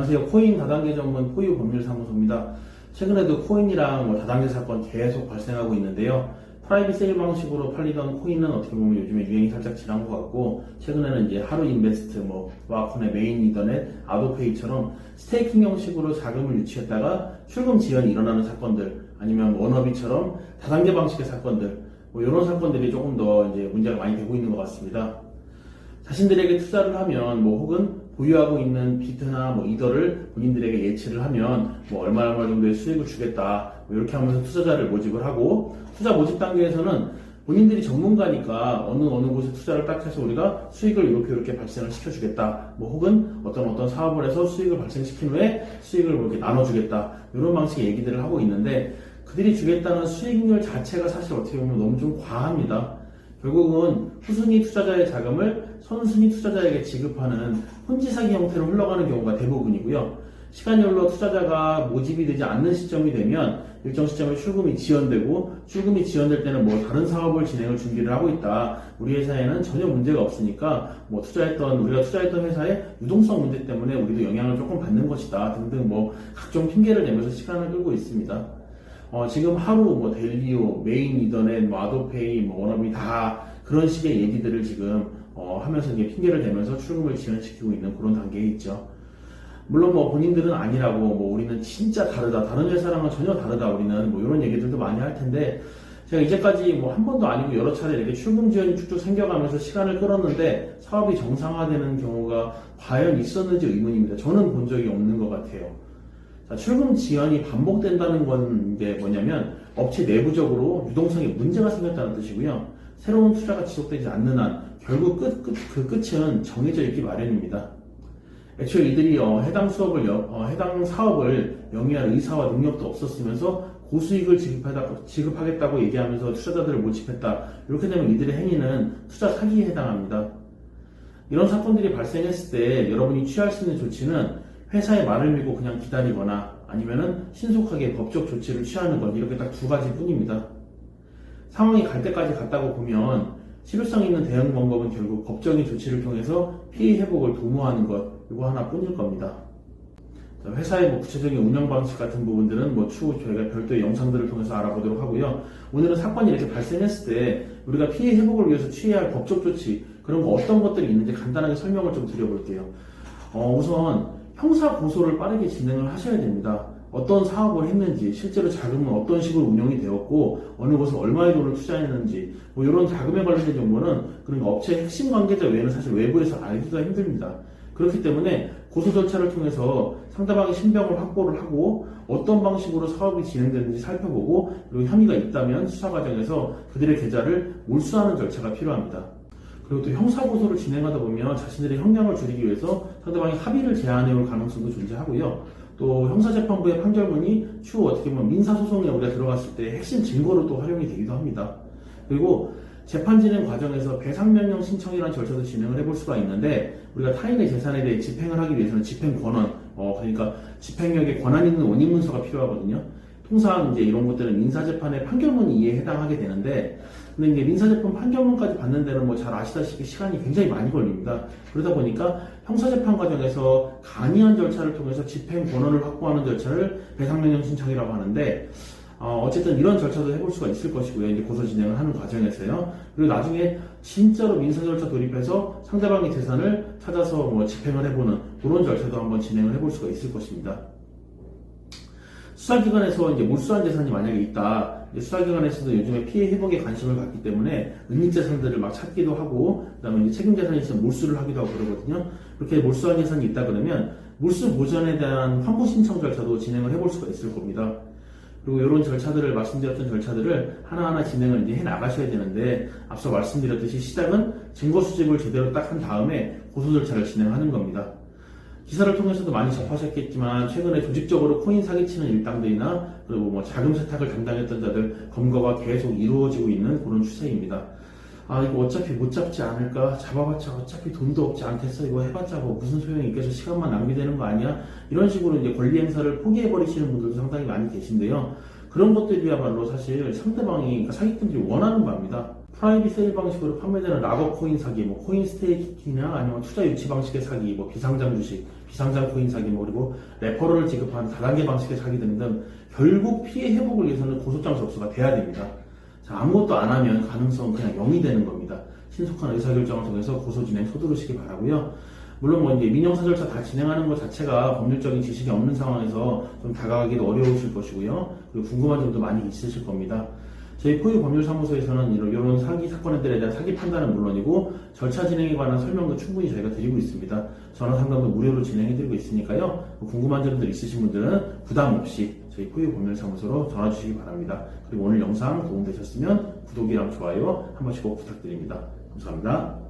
안녕하세요. 코인 다단계 전문 포유 법률사무소입니다. 최근에도 코인이랑 뭐 다단계 사건 계속 발생하고 있는데요. 프라이빗 세일 방식으로 팔리던 코인은 어떻게 보면 요즘에 유행이 살짝 지난 것 같고 최근에는 이제 하루 인베스트, 뭐 와콘의 메인 인터넷, 아도페이처럼 스테이킹 형식으로 자금을 유치했다가 출금 지연이 일어나는 사건들 아니면 워너비처럼 다단계 방식의 사건들 뭐 이런 사건들이 조금 더 이제 문제가 많이 되고 있는 것 같습니다. 자신들에게 투자를 하면 뭐 혹은 보유하고 있는 비트나 뭐 이더를 본인들에게 예치를 하면 뭐 얼마 얼마 정도의 수익을 주겠다. 뭐 이렇게 하면서 투자자를 모집을 하고 투자 모집 단계에서는 본인들이 전문가니까 어느 어느 곳에 투자를 딱 해서 우리가 수익을 이렇게 이렇게 발생을 시켜주겠다. 뭐 혹은 어떤 어떤 사업을 해서 수익을 발생시킨 후에 수익을 뭐 이렇게 나눠주겠다. 이런 방식의 얘기들을 하고 있는데 그들이 주겠다는 수익률 자체가 사실 어떻게 보면 너무 좀 과합니다. 결국은 후순위 투자자의 자금을 선순위 투자자에게 지급하는 혼지사기 형태로 흘러가는 경우가 대부분이고요. 시간열로 투자자가 모집이 되지 않는 시점이 되면 일정 시점에 출금이 지연되고 출금이 지연될 때는 뭐 다른 사업을 진행을 준비를 하고 있다. 우리 회사에는 전혀 문제가 없으니까 뭐 투자했던 우리가 투자했던 회사의 유동성 문제 때문에 우리도 영향을 조금 받는 것이다 등등 뭐 각종 핑계를 내면서 시간을 끌고 있습니다. 어, 지금 하루 뭐 델리오, 메인 이더넷, 뭐 아도페이, 뭐 워너비 다 그런 식의 얘기들을 지금 어, 하면서 이제 핑계를 대면서 출금을 지연시키고 있는 그런 단계에 있죠. 물론 뭐 본인들은 아니라고 뭐 우리는 진짜 다르다 다른 회사랑은 전혀 다르다 우리는 뭐 이런 얘기들도 많이 할 텐데 제가 이제까지 뭐 한 번도 아니고 여러 차례 이렇게 출금 지연이 쭉쭉 생겨가면서 시간을 끌었는데 사업이 정상화되는 경우가 과연 있었는지 의문입니다. 저는 본 적이 없는 것 같아요. 자, 출금 지연이 반복된다는 건데 뭐냐면 업체 내부적으로 유동성에 문제가 생겼다는 뜻이고요. 새로운 투자가 지속되지 않는 한 결국 끝, 끝, 그 끝은 정해져 있기 마련입니다. 애초에 이들이 어, 해당 수업을 여- 어, 해당 사업을 영위할 의사와 능력도 없었으면서 고수익을 지급하다, 지급하겠다고 얘기하면서 투자자들을 모집했다. 이렇게 되면 이들의 행위는 투자 사기에 해당합니다. 이런 사건들이 발생했을 때 여러분이 취할 수 있는 조치는 회사의 말을 믿고 그냥 기다리거나 아니면은 신속하게 법적 조치를 취하는 것 이렇게 딱 두 가지 뿐입니다. 상황이 갈 때까지 갔다고 보면 실효성 있는 대응 방법은 결국 법적인 조치를 통해서 피해 회복을 도모하는 것 이거 하나뿐일 겁니다. 자, 회사의 뭐 구체적인 운영 방식 같은 부분들은 뭐 추후 저희가 별도의 영상들을 통해서 알아보도록 하고요. 오늘은 사건이 이렇게 발생했을 때 우리가 피해 회복을 위해서 취해야 할 법적 조치 그런 거 어떤 것들이 있는지 간단하게 설명을 좀 드려볼게요. 어, 우선 형사 고소를 빠르게 진행을 하셔야 됩니다. 어떤 사업을 했는지, 실제로 자금은 어떤 식으로 운영이 되었고, 어느 곳에 얼마의 돈을 투자했는지, 뭐 이런 자금에 관련된 정보는 그런 업체 핵심 관계자 외에는 사실 외부에서 알기가 힘듭니다. 그렇기 때문에 고소 절차를 통해서 상대방의 신병을 확보를 하고 어떤 방식으로 사업이 진행되는지 살펴보고 그리고 혐의가 있다면 수사 과정에서 그들의 계좌를 몰수하는 절차가 필요합니다. 그리고 또 형사고소를 진행하다 보면 자신들의 형량을 줄이기 위해서 상대방이 합의를 제안해 올 가능성도 존재하고요. 또 형사재판부의 판결문이 추후 어떻게 보면 민사소송에 우리가 들어갔을 때 핵심 증거로 또 활용이 되기도 합니다. 그리고 재판 진행 과정에서 배상명령 신청이라는 절차도 진행을 해볼 수가 있는데 우리가 타인의 재산에 대해 집행을 하기 위해서는 집행 권한, 어, 그러니까 집행력에 권한 있는 원인 문서가 필요하거든요. 통상 이제 이런 것들은 민사재판의 판결문 이에 해당하게 되는데, 근데 이제 민사재판 판결문까지 받는 데는 뭐 잘 아시다시피 시간이 굉장히 많이 걸립니다. 그러다 보니까 형사재판 과정에서 간이한 절차를 통해서 집행 권한을 확보하는 절차를 배상명령 신청이라고 하는데, 어, 어쨌든 이런 절차도 해볼 수가 있을 것이고요. 이제 고소 진행을 하는 과정에서요. 그리고 나중에 진짜로 민사 절차 돌입해서 상대방의 재산을 찾아서 뭐 집행을 해보는 그런 절차도 한번 진행을 해볼 수가 있을 것입니다. 수사기관에서 이제 몰수한 재산이 만약에 있다. 수사기관에서도 요즘에 피해 회복에 관심을 갖기 때문에 은닉재산들을 막 찾기도 하고, 그 다음에 이제 책임재산이 있으면 몰수를 하기도 하고 그러거든요. 그렇게 몰수한 재산이 있다 그러면 몰수 보전에 대한 환부 신청 절차도 진행을 해볼 수가 있을 겁니다. 그리고 이런 절차들을 말씀드렸던 절차들을 하나하나 진행을 이제 해 나가셔야 되는데 앞서 말씀드렸듯이 시작은 증거 수집을 제대로 딱 한 다음에 고소 절차를 진행하는 겁니다. 기사를 통해서도 많이 접하셨겠지만 최근에 조직적으로 코인 사기치는 일당들이나 그리고 뭐 자금 세탁을 담당했던 자들 검거가 계속 이루어지고 있는 그런 추세입니다. 아 이거 어차피 못 잡지 않을까? 잡아봤자 어차피 돈도 없지 않겠어? 이거 해봤자 뭐 무슨 소용이 있겠어? 시간만 낭비되는 거 아니야? 이런 식으로 이제 권리 행사를 포기해 버리시는 분들도 상당히 많이 계신데요. 그런 것들이야말로 사실 상대방이 그러니까 사기꾼들이 원하는 바입니다. 프라이빗 세일 방식으로 판매되는 락업 코인 사기 뭐 코인 스테이킹이나 아니면 투자 유치 방식의 사기 뭐 비상장 주식 비상장 코인 사기 뭐 그리고 레퍼럴을 지급한 다단계 방식의 사기 등등 결국 피해 회복을 위해서는 고소장 접수가 돼야 됩니다. 자, 아무것도 안 하면 가능성은 그냥 0이 되는 겁니다. 신속한 의사결정을 통해서 고소 진행 서두르시기 바라고요. 물론 뭐 이제 민영사 절차 다 진행하는 것 자체가 법률적인 지식이 없는 상황에서 좀 다가가기도 어려우실 것이고요. 그리고 궁금한 점도 많이 있으실 겁니다. 저희 포유 법률사무소에서는 이런, 이런 사기 사건들에 대한 사기 판단은 물론이고 절차 진행에 관한 설명도 충분히 저희가 드리고 있습니다. 전화 상담도 무료로 진행해드리고 있으니까요. 궁금한 점들 있으신 분들은 부담 없이 저희 포유 법률사무소로 전화 주시기 바랍니다. 그리고 오늘 영상 도움되셨으면 구독이랑 좋아요 한 번씩 꼭 부탁드립니다. 감사합니다.